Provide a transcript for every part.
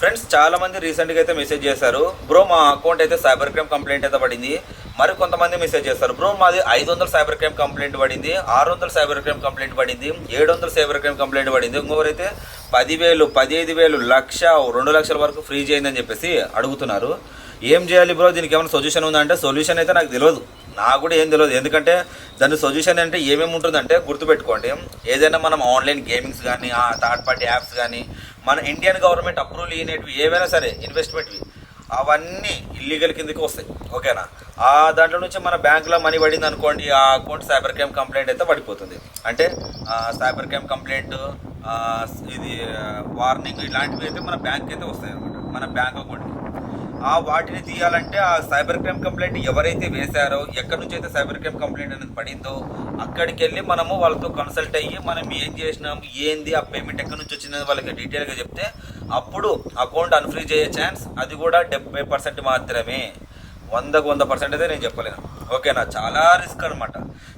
Friends చాలా మంది రీసెంట్గా అయితే మెసేజ్ చేశారు. బ్రో మా అకౌంట్ అయితే సైబర్ క్రైమ్ కంప్లైంట్ అయితే పడింది. మరి కొంతమంది మెసేజ్ చేస్తారు. బ్రో మాది ఐదు వందల సైబర్ క్రైమ్ కంప్లైంట్ పడింది ఆరు వందల సైబర్ క్రైమ్ కంప్లైంట్ పడింది ఏడు వందల సైబర్ క్రైమ్ కంప్లైంట్ పడింది. ఇంకొకరైతే పదివేలు పదిహేను వేలు లక్ష రెండు లక్షల వరకు ఫ్రీ చేయండి అని చెప్పేసి అడుగుతున్నారు. ఏం చేయాలి బ్రో? దీనికి ఏమైనా సొల్యూషన్ ఉందంటే సొల్యూషన్ అయితే నాకు తెలియదు. నాకు కూడా ఏం తెలియదు ఎందుకంటే దాని సొల్యూషన్ అంటే ఏమేమి ఉంటుందంటే గుర్తుపెట్టుకోండి. ఏదైనా మనం ఆన్లైన్ గేమింగ్స్ కానీ ఆ థర్డ్ పార్టీ యాప్స్ కానీ మన ఇండియన్ గవర్నమెంట్ అప్రూవల్ ఇనేటివి ఏవైనా సరే ఇన్వెస్ట్మెంట్వి అవన్నీ ఇల్లీగల్ కిందకి వస్తాయి. ఓకేనా ఆ దాంట్లో నుంచి మన బ్యాంకులో మనీ పడింది అనుకోండి ఆ అకౌంట్ సైబర్ క్రైమ్ కంప్లైంట్ అయితే పడిపోతుంది. అంటే సైబర్ క్రైమ్ కంప్లైంట్ ఇది వార్నింగ్ ఇలాంటివి అయితే మన బ్యాంక్ అయితే వస్తాయి అనమాట మన బ్యాంక్ అకౌంట్కి ఆ వాటిని తీయాలంటే ఆ సైబర్ క్రైమ్ కంప్లైంట్ ఎవరైతే వేశారో ఎక్కడి నుంచి అయితే సైబర్ క్రైమ్ కంప్లైంట్ అనేది పడిందో అక్కడికి వెళ్ళి మనము వాళ్ళతో కన్సల్ట్ అయ్యి మనం ఏం చేసినాం ఏంది ఆ పేమెంట్ ఎక్కడి నుంచి వచ్చిందని వాళ్ళకి డీటెయిల్గా చెప్తే అప్పుడు అకౌంట్ అన్ఫ్రీజ్ అయ్యే ఛాన్స్ అది కూడా డెబ్బై పర్సెంట్ మాత్రమే. వందకు వంద పర్సెంట్ అయితే నేను చెప్పలేను. ఓకేనా చాలా రిస్క్ అనమాట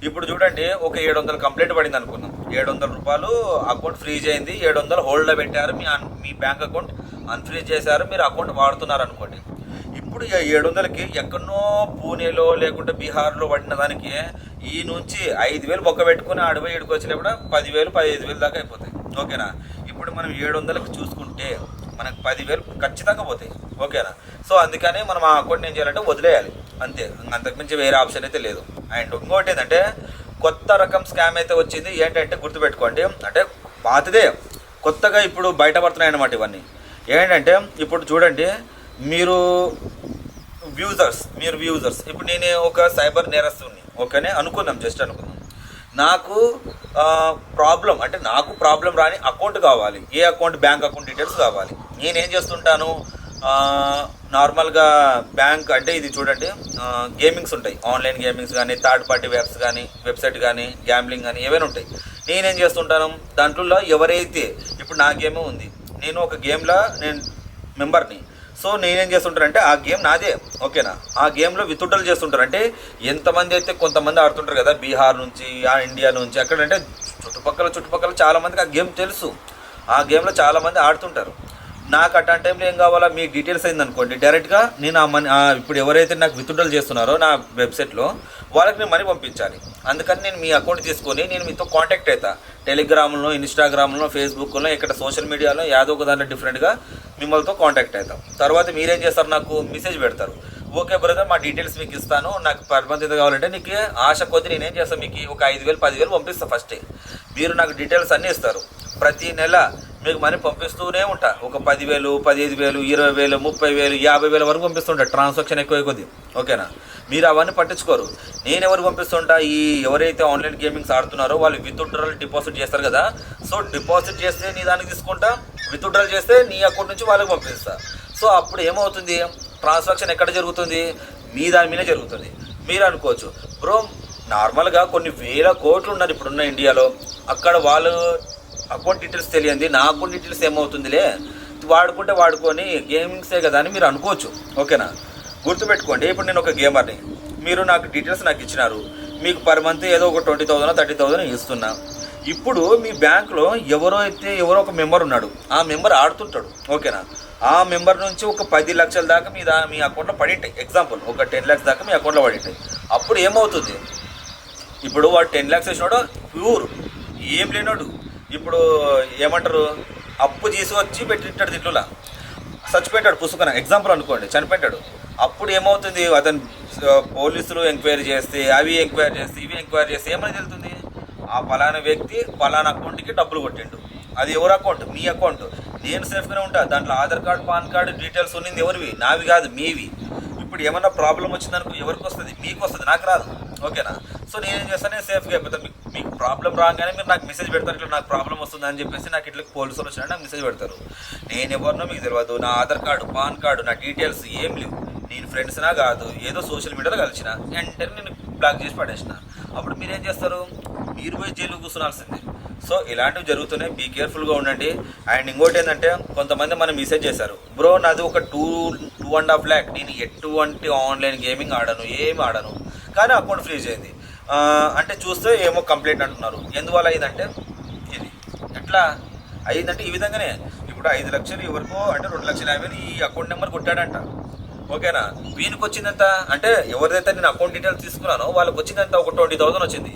ఇప్పుడు చూడండి ఒక ఏడు వందల కంప్లైంట్ పడింది అనుకుందాం. ఏడు వందల రూపాయలు అకౌంట్ ఫ్రీజ్ అయింది ఏడు వందలు హోల్డ్లో పెట్టారు మీ మీ బ్యాంక్ అకౌంట్ అన్ఫ్రీజ్ చేశారు మీరు అకౌంట్ వాడుతున్నారు అనుకోండి. ఇప్పుడు ఏడు వందలకి ఎక్కడనో పూణేలో లేకుంటే బీహార్లో పడిన దానికి ఈ నుంచి ఐదు వేలు బొక్క పెట్టుకుని అడవి ఏడుకు వచ్చినప్పుడు పదివేలు పదిహేను వేలు దాకా అయిపోతాయి. ఓకేనా? ఇప్పుడు మనం ఏడు వందలకి చూసుకుంటే మనకు పదివేలు ఖచ్చితంగా పోతాయి. ఓకేనా? సో అందుకని మనం ఆ అకౌంట్ ఏం చేయాలంటే వదిలేయాలి. అంతే. అంతకుమించి వేరే ఆప్షన్ అయితే లేదు. అండ్ ఇంకోటి ఏంటంటే కొత్త రకం స్కామ్ అయితే వచ్చింది. ఏంటంటే గుర్తుపెట్టుకోండి. అంటే పాతదే కొత్తగా ఇప్పుడు బయటపడుతున్నాయి అన్నమాట ఇవన్నీ. ఏంటంటే ఇప్పుడు చూడండి మీరు వ్యూజర్స్ మీరు వ్యూజర్స్. ఇప్పుడు నేను ఒక సైబర్ నేరస్తుని ఓకేనే? అనుకున్నాం జస్ట్ అనుకున్నాం. నాకు ప్రాబ్లం అంటే నాకు ప్రాబ్లం రాని అకౌంట్ కావాలి. ఏ అకౌంట్? బ్యాంక్ అకౌంట్ డీటెయిల్స్ కావాలి. నేనేం చేస్తుంటాను? నార్మల్గా బ్యాంక్ అంటే ఇది చూడండి. గేమింగ్స్ ఉంటాయి. ఆన్లైన్ గేమింగ్స్ కానీ థర్డ్ పార్టీ వెబ్స్ కానీ వెబ్సైట్ కానీ గ్యాంబ్లింగ్ కానీ ఏవైనా ఉంటాయి. నేనేం చేస్తుంటాను? దాంట్లో ఎవరైతే ఇప్పుడు నా గేమే ఉంది. నేను ఒక గేమ్లో నేను మెంబర్ని సో నేనేం చేస్తుంటారంటే ఆ గేమ్ నాదే ఓకేనా? ఆ గేమ్లో విత్డ్రాల్ చేస్తుంటారు. అంటే ఎంతమంది అయితే కొంతమంది ఆడుతుంటారు కదా బీహార్ నుంచి ఆ ఇండియా నుంచి అక్కడంటే చుట్టుపక్కల చుట్టుపక్కల చాలామందికి ఆ గేమ్ తెలుసు. ఆ గేమ్లో చాలామంది ఆడుతుంటారు. నాకు అట్లాంటి టైంలో ఏం కావాలా? మీ డీటెయిల్స్ అయింది అనుకోండి. డైరెక్ట్గా నేను ఆ మనీ ఇప్పుడు ఎవరైతే నాకు విత్డ్రాల్ చేస్తున్నారో నా వెబ్సైట్లో వాళ్ళకి నేను మనీ పంపించాలి. అందుకని నేను మీ అకౌంట్ తీసుకొని నేను మీతో కాంటాక్ట్ అవుతా టెలిగ్రామ్లో ఇన్స్టాగ్రామ్లో ఫేస్బుక్లో ఇక్కడ సోషల్ మీడియాలో యాదో ఒక దాంట్లో డిఫరెంట్గా మిమ్మల్తో కాంటాక్ట్ అవుతాం తర్వాత మీరేం చేస్తారు? నాకు మెసేజ్ పెడతారు. ఓకే బ్రదర్ మా డీటెయిల్స్ మీకు ఇస్తాను. నాకు పరిబంధిత కావాలంటే నీకు ఆశ కొద్ది నేనేం చేస్తాను మీకు ఒక ఐదు వేలు పదివేలు పంపిస్తాను ఫస్టే మీరు నాకు డీటెయిల్స్ అన్నీ ఇస్తారు. ప్రతి నెల మీకు మనీ పంపిస్తూనే ఉంటా. ఒక పదివేలు పదిహేను వేలు ఇరవై వేలు ముప్పై వేలు యాభై వేల వరకు పంపిస్తుంటా. ట్రాన్సాక్షన్ ఎక్కువ కొద్ది ఓకేనా? మీరు అవన్నీ పట్టించుకోరు. నేను ఎవరు పంపిస్తుంటా? ఈ ఎవరైతే ఆన్లైన్ గేమింగ్స్ ఆడుతున్నారో వాళ్ళు విత్డ్రాల్ డిపాజిట్ చేస్తారు కదా. సో డిపాజిట్ చేస్తే నీ దానికి తీసుకుంటా. విత్డ్రాల్ చేస్తే నీ అకౌంట్ నుంచి వాళ్ళకి పంపిస్తా. సో అప్పుడు ఏమవుతుంది? ట్రాన్సాక్షన్ ఎక్కడ జరుగుతుంది? మీ దాని మీదే జరుగుతుంది. మీరు అనుకోవచ్చు. బ్రో నార్మల్గా కొన్ని వేల కోట్లు ఉన్నారు ఇప్పుడున్న ఇండియాలో అక్కడ వాళ్ళు అకౌంట్ డీటెయిల్స్ తెలియంది. నా అకౌంట్ డీటెయిల్స్ ఏమవుతుందిలే? వాడుకుంటే వాడుకొని గేమింగ్సే కదా అని మీరు అనుకోవచ్చు. ఓకేనా? గుర్తుపెట్టుకోండి ఇప్పుడు నేను ఒక గేమర్ని. మీరు నాకు డీటెయిల్స్ నాకు ఇచ్చినారు. మీకు పర్ మంత్ ఏదో ఒక ట్వంటీ థౌసండ్ థర్టీ థౌసండ్ ఇస్తున్నా. ఇప్పుడు మీ బ్యాంక్లో ఎవరో అయితే ఎవరో ఒక మెంబర్ ఉన్నాడు. ఆ మెంబర్ ఆడుతుంటాడు. ఓకేనా? ఆ మెంబర్ నుంచి ఒక పది లక్షల దాకా మీ దా మీ అకౌంట్లో పడింటాయి. ఎగ్జాంపుల్ ఒక టెన్ ల్యాక్స్ దాకా మీ అకౌంట్లో పడింటాయి. అప్పుడు ఏమవుతుంది? ఇప్పుడు వాడు టెన్ ల్యాక్స్ వేసినాడు ప్యూర్. ఏం లేనాడు. ఇప్పుడు ఏమంటారు? అప్పు తీసుకొచ్చి పెట్టింటాడు తిట్లులా. చచ్చిపోయాడు పుసుకన. ఎగ్జాంపుల్ అనుకోండి చనిపోయాడు అప్పుడు ఏమవుతుంది? అతను పోలీసులు ఎంక్వైరీ చేస్తే అవి ఎంక్వైరీ చేస్తే ఇవి ఎంక్వైరీ చేస్తే ఏమని తెలుస్తుంది ఆ పలానా వ్యక్తి పలానా అకౌంట్కి డబ్బులు కొట్టిండు. అది ఎవరి అకౌంట్? మీ అకౌంట్. నేను సేఫ్గానే ఉంటా. దాంట్లో Aadhaar card PAN card details ఉన్నింది ఎవరివి? నావి కాదు మీవి. ఇప్పుడు ఏమన్నా ప్రాబ్లం వచ్చిందనుకో ఎవరికి వస్తుంది? మీకు వస్తుంది నాకు రాదు. ఓకేనా? సో నేనేం చేస్తాను నేను సేఫ్గా అయిపోతాను మీకు ప్రాబ్లం రాగానే మీరు నాకు మెసేజ్ పెడతారు ఇట్లా నాకు ప్రాబ్లం వస్తుంది అని చెప్పేసి నాకు ఇట్లా పోలీసులు వచ్చినా నాకు మెసేజ్ పెడతారు. నేను ఎవరినో మీకు తెలియదు నా ఆధార్ కార్డు పాన్ కార్డు నా డీటెయిల్స్ ఏం లేవు. నేను ఫ్రెండ్స్నా కాదు ఏదో సోషల్ మీడియాలో కలిసిన వెంటనే నేను బ్లాక్ చేసి పడేసిన. అప్పుడు మీరు ఏం చేస్తారు? మీరు పోయి జైలు కూర్చునాల్సిందే. సో ఇలాంటివి జరుగుతున్నాయి బీ కేర్ఫుల్గా ఉండండి. అండ్ ఇంకోటి ఏంటంటే కొంతమంది మనం మెసేజ్ చేశారు. బ్రో నాది ఒక two two and half lakh నేను ఎటువంటి ఆన్లైన్ గేమింగ్ ఆడను ఏమి ఆడను. కానీ అకౌంట్ ఫ్రీజ్ అయింది. అంటే చూస్తే ఏమో కంప్లైంట్ అంటున్నారు. ఎందువల్ల అయిందంటే ఇది ఎట్లా? అయిందంటే ఈ విధంగానే. ఇప్పుడు ఐదు లక్షలు ఎవరికో అంటే రెండు లక్షల యాభై ఈ అకౌంట్ నెంబర్ కొట్టాడంట. ఓకేనా? వీనికి వచ్చిందంత అంటే ఎవరిదైతే నేను అకౌంట్ డీటెయిల్స్ తీసుకున్నానో వాళ్ళకి వచ్చిందంత ఒక ట్వంటీ థౌసండ్ వచ్చింది.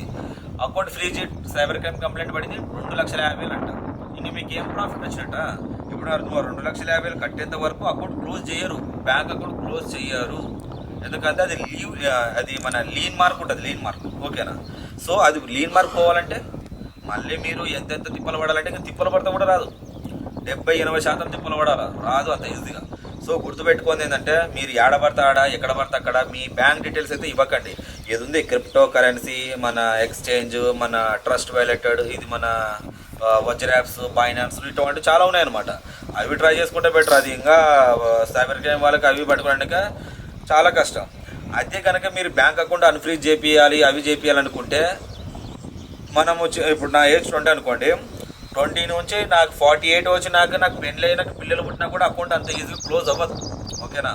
Account free cyber crime complaint పడింది రెండు లక్షల యాభై అంట ఇంక మీకు ఏం ప్రాఫిట్ వచ్చినట్ట? ఇప్పుడు రెండు లక్షల యాభై కట్టేంత వరకు అకౌంట్ క్లోజ్ చేయరు. బ్యాంక్ అకౌంట్ క్లోజ్ చేయరు ఎందుకంటే అది లీవ్ అది మన లీన్ మార్క్ ఉంటుంది లీన్ మార్క్. ఓకేనా? సో అది లీన్ మార్క్ పోవాలంటే మళ్ళీ మీరు ఎంతెంత తిప్పలు పడాలంటే ఇంకా తిప్పలు పడితే కూడా రాదు. డెబ్బై ఎనభై శాతం తిప్పలు పడాలి? రాదు అంత ఈజీగా. సో గుర్తుపెట్టుకుంది ఏంటంటే మీరు ఏడ పడితే ఆడ ఎక్కడ పడితే అక్కడ మీ బ్యాంక్ డీటెయిల్స్ అయితే ఇవ్వకండి. ఏది ఉంది క్రిప్టో కరెన్సీ మన ఎక్స్చేంజ్ మన ట్రస్ట్ వ్యాలెటెడ్ ఇది మన వజ్రాప్స్ బైనాన్స్ ఇటువంటి చాలా ఉన్నాయన్నమాట. అవి ట్రై చేసుకుంటే బెటర్. అది ఇంకా సైబర్ క్రైమ్ వాళ్ళకి అవి పట్టుకోవడానికి చాలా కష్టం. అదే కనుక మీరు బ్యాంక్ అకౌంట్ అన్ఫ్రీజ్ చేపియాలి అవి చేపియాలనుకుంటే మనము ఇప్పుడు నా ఏజ్ ట్వంటీ అనుకోండి. ట్వంటీ నుంచి నాకు ఫార్టీ ఎయిట్ వచ్చినాక నాకు పెళ్ళి అయినాక పిల్లలు పుట్టినా కూడా అకౌంట్ అంత ఈజీగా క్లోజ్ అవ్వదు. ఓకేనా?